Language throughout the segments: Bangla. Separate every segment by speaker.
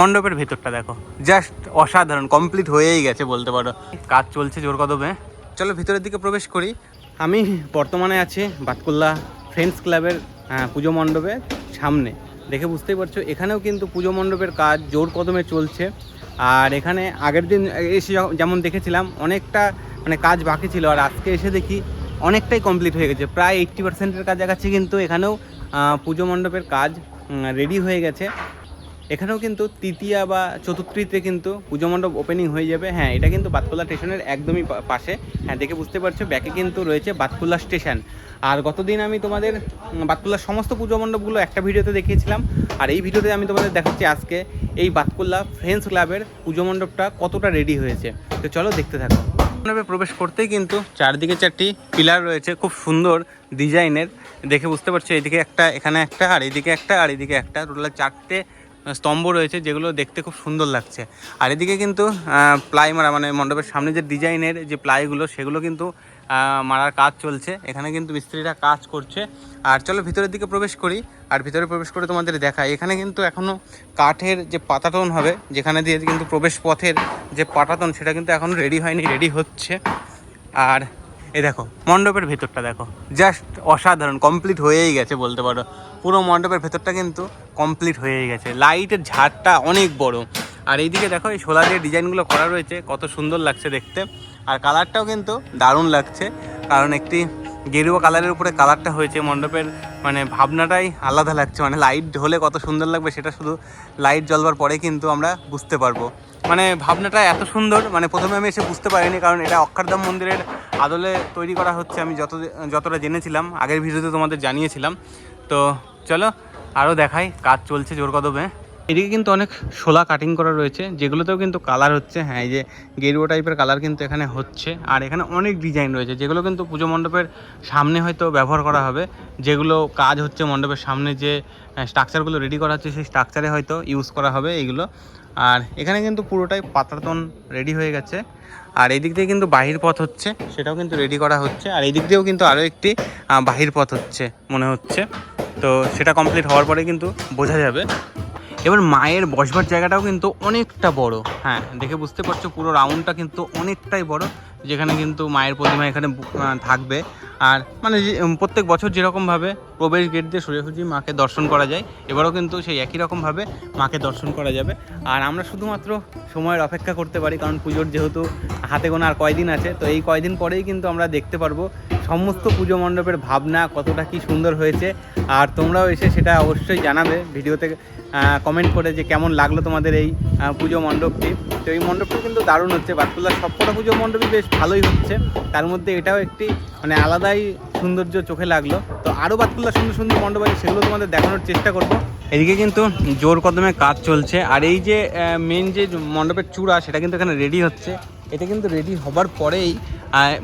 Speaker 1: মণ্ডপের ভেতরটা দেখো। জাস্ট অসাধারণ কমপ্লিট হয়েই গেছে বলতে পারো। কাজ চলছে জোর কদমে। চলো ভিতরের দিকে প্রবেশ করি। আমি বর্তমানে আছি বাতকুল্লা ফ্রেন্ডস ক্লাবের আহ, পুজো মণ্ডপের সামনে। দেখে বুঝতেই পারছ এখানেও কিন্তু পুজো মণ্ডপের কাজ জোর কদমে চলছে। আর এখানে আগের দিন এসে যেমন দেখেছিলাম অনেকটা মানে কাজ বাকি ছিল। আর আজকে এসে দেখি অনেকটাই কমপ্লিট হয়ে গেছে। প্রায় এইট্টি পার্সেন্টের কাছাকাছি কিন্তু এখানেও পুজো মণ্ডপের কাজ রেডি হয়ে গেছে। এখানেও কিন্তু তৃতীয়া বা চতুর্থীতে কিন্তু পুজো মণ্ডপ ওপেনিং হয়ে যাবে। হ্যাঁ এটা কিন্তু বাতকুল্লা স্টেশনের একদমই পাশে। হ্যাঁ দেখে বুঝতে পারছ, ব্যাকে কিন্তু রয়েছে বাতকুল্লা স্টেশন। আর গতদিন আমি তোমাদের বাতকুল্লার সমস্ত পুজো মণ্ডপগুলো একটা ভিডিওতে দেখিয়েছিলাম। আর এই ভিডিওতে আমি তোমাদের দেখাচ্ছি আজকে এই বাতকুল্লা ফ্রেন্ডস ক্লাবের পুজো মণ্ডপটা কতটা রেডি হয়েছে। তো চলো দেখতে থাকো। মণ্ডপে প্রবেশ করতেই কিন্তু চারদিকে চারটি পিলার রয়েছে, খুব সুন্দর ডিজাইনের দেখে বুঝতে পারছ এদিকে একটা, এখানে একটা, আর এদিকে একটা, আর এদিকে একটা। টোটাল চারটে স্তম্ভ রয়েছে যেগুলো দেখতে খুব সুন্দর লাগছে। আর এদিকে কিন্তু প্লাই মারা মানে মণ্ডপের সামনে যে ডিজাইনের যে প্লাইগুলো, সেগুলো কিন্তু মারার কাজ চলছে। এখানে কিন্তু মিস্ত্রিরা কাজ করছে। আর চলো ভিতরের দিকে প্রবেশ করি। আর ভিতরে প্রবেশ করে তোমাদের দেখাই। এখানে কিন্তু এখনও কাঠের যে পাতাটন হবে, যেখানে দিয়ে কিন্তু প্রবেশ পথের যে পাটাতন, সেটা কিন্তু এখনও রেডি হয়নি রেডি হচ্ছে। আর এই দেখো, মণ্ডপের ভেতরটা দেখো। জাস্ট অসাধারণ কমপ্লিট হয়েই গেছে বলতে পারো। পুরো মণ্ডপের ভেতরটা কিন্তু কমপ্লিট হয়েই গেছে। লাইটের ঝাড়টা অনেক বড়। আর এইদিকে দেখো, এই সোলা দিয়ে ডিজাইনগুলো করা রয়েছে। কত সুন্দর লাগছে দেখতে। আর কালারটাও কিন্তু দারুণ লাগছে। কারণ একটি গেরুয়া কালারের উপরে কালারটা হয়েছে মণ্ডপের। মানে ভাবনাটাই আলাদা লাগছে। মানে লাইট হলে কত সুন্দর লাগবে সেটা শুধু লাইট জ্বলবার পরে কিন্তু আমরা বুঝতে পারব। মানে ভাবনাটা এত সুন্দর মানে প্রথমে আমি এসে বুঝতে পারিনি, কারণ এটা অক্ষরধাম মন্দিরের আদলে তৈরি করা হচ্ছে আমি যত যতটা জেনেছিলাম, আগের ভিডিওতে তোমাদের জানিয়েছিলাম। তো চলো আরও দেখাই কাজ চলছে জোর কদমে। এদিকে কিন্তু অনেক শোলা কাটিং করা রয়েছে, যেগুলোতেও কিন্তু কালার হচ্ছে। হ্যাঁ এই যে গেরুয়া টাইপের কালার কিন্তু এখানে হচ্ছে। আর এখানে অনেক ডিজাইন রয়েছে, যেগুলো কিন্তু পুজো মণ্ডপের সামনে হয়তো ব্যবহার করা হবে। যেগুলো কাজ হচ্ছে মণ্ডপের সামনে যে স্ট্রাকচারগুলো রেডি করা হচ্ছে, সেই স্ট্রাকচারে হয়তো ইউজ করা হবে এইগুলো আর এখানে কিন্তু পুরোটাই পাতাতন রেডি হয়ে গেছে। আর এই দিক দিয়ে কিন্তু বাহির পথ হচ্ছে, সেটাও কিন্তু রেডি করা হচ্ছে। আর এই দিক দিয়েও কিন্তু আরও একটি বাহির পথ হচ্ছে, মনে হচ্ছে। তো সেটা কমপ্লিট হওয়ার পরে কিন্তু বোঝা যাবে। এবার মায়ের বসবার জায়গাটাও কিন্তু অনেকটা বড়। হ্যাঁ দেখে বুঝতে পারছ পুরো রাউন্ডটা কিন্তু অনেকটাই বড়, যেখানে কিন্তু মায়ের প্রতিমা এখানে থাকবে। আর মানে প্রত্যেক বছর যেরকমভাবে প্রবেশ গেট দিয়ে সোজাসুজি মাকে দর্শন করা যায়, এবারও কিন্তু সেই একই রকমভাবে মাকে দর্শন করা যাবে। আর আমরা শুধুমাত্র সময়ের অপেক্ষা করতে পারি, কারণ পুজোর যেহেতু হাতে গোনা আর কয়দিন আছে, তো এই কয়দিন পরেই কিন্তু আমরা দেখতে পারব সমস্ত পুজো মণ্ডপের ভাবনা কতটা কি সুন্দর হয়েছে। আর তোমরাও এসে সেটা অবশ্যই জানাবে ভিডিওতে কমেন্ট করে যে কেমন লাগল তোমাদের এই পুজো মণ্ডপটি। তো এই মণ্ডপটি কিন্তু দারুণ হচ্ছে বাতকুল্লার সবকটা পুজো মণ্ডপই বেশ ভালোই হচ্ছে। তার মধ্যে এটাও একটি মানে আলাদাই সৌন্দর্য চোখে লাগল। তো আরও বাতকুল্লা সুন্দর সুন্দর মণ্ডপ আছে সেগুলো তোমাদের দেখানোর চেষ্টা করব। এদিকে কিন্তু জোর কদমে কাজ চলছে। আর এই যে মেন যে মণ্ডপের চূড়া, সেটা কিন্তু এখানে রেডি হচ্ছে। এটা কিন্তু রেডি হবার পরেই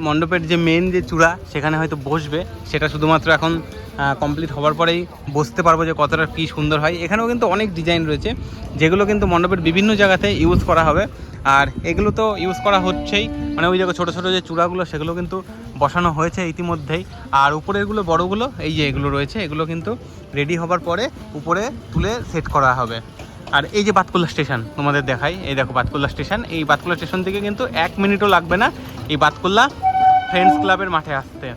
Speaker 1: মণ্ডপের যে মেন যে চূড়া, সেখানে হয়তো বসবে। সেটা শুধুমাত্র এখন কমপ্লিট হওয়ার পরেই বসতে পারব যে কতটা কী সুন্দর হয়। এখানেও কিন্তু অনেক ডিজাইন রয়েছে, যেগুলো কিন্তু মণ্ডপের বিভিন্ন জায়গাতে ইউজ করা হবে। আর এগুলো তো ইউজ করা হচ্ছেই। মানে ওই জায়গায় ছোটো ছোটো যে চূড়াগুলো, সেগুলো কিন্তু বসানো হয়েছে ইতিমধ্যেই। আর উপরেরগুলো, বড়গুলো, এই যে এগুলো রয়েছে, এগুলো কিন্তু রেডি হবার পরে উপরে তুলে সেট করা হবে। আর এই যে বাতকুল্লা স্টেশন তোমাদের দেখাই, এই দেখো বাতকুল্লা স্টেশন এই বাতকুল্লা স্টেশন থেকে কিন্তু এক মিনিটও লাগবে না এই বাতকুল্লা ফ্রেন্ডস ক্লাবের মাঠে আসতে।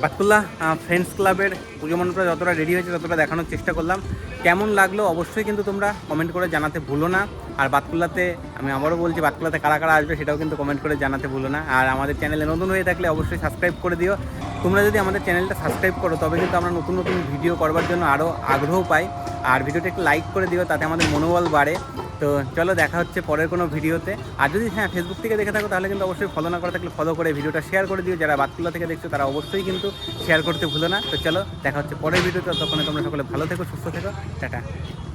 Speaker 1: বাতকুল্লা ফ্রেন্ডস ক্লাবের পুজো মণ্ডপটা যতটা রেডি হয়েছে, ততটা দেখানোর চেষ্টা করলাম। কেমন লাগল অবশ্যই কিন্তু তোমরা কমেন্ট করে জানাতে ভুলো না। আর বাতকুল্লাতে, আমি আবারও বলছি, বাতকুল্লাতে কারা কারা আসবে সেটাও কিন্তু কমেন্ট করে জানাতে ভুলো না। আর আমাদের চ্যানেলে নতুন হয়ে থাকলে অবশ্যই সাবস্ক্রাইব করে দিও। তোমরা যদি আমাদের চ্যানেলটা সাবস্ক্রাইব করো, তবে কিন্তু আমরা নতুন নতুন ভিডিও করবার জন্য আরও আগ্রহ পাই। আর ভিডিওটা একটু লাইক করে দিও, তাতে আমাদের মনোবল বাড়ে। তো চলো দেখা হচ্ছে পরের কোনো ভিডিওতে। আর যদি হ্যাঁ ফেসবুক থেকে দেখে থাকো, তাহলে কিন্তু অবশ্যই ফলো না করে থাকলে ফলো করে ভিডিওটা শেয়ার করে দিও। যারা বাতকুলা থেকে দেখছ, তারা অবশ্যই কিন্তু শেয়ার করতে ভুলো না। তো চলো, দেখা হচ্ছে পরের ভিডিওতে। তখন তোমরা সকলে ভালো থেকো, সুস্থ থেকো। টাটা।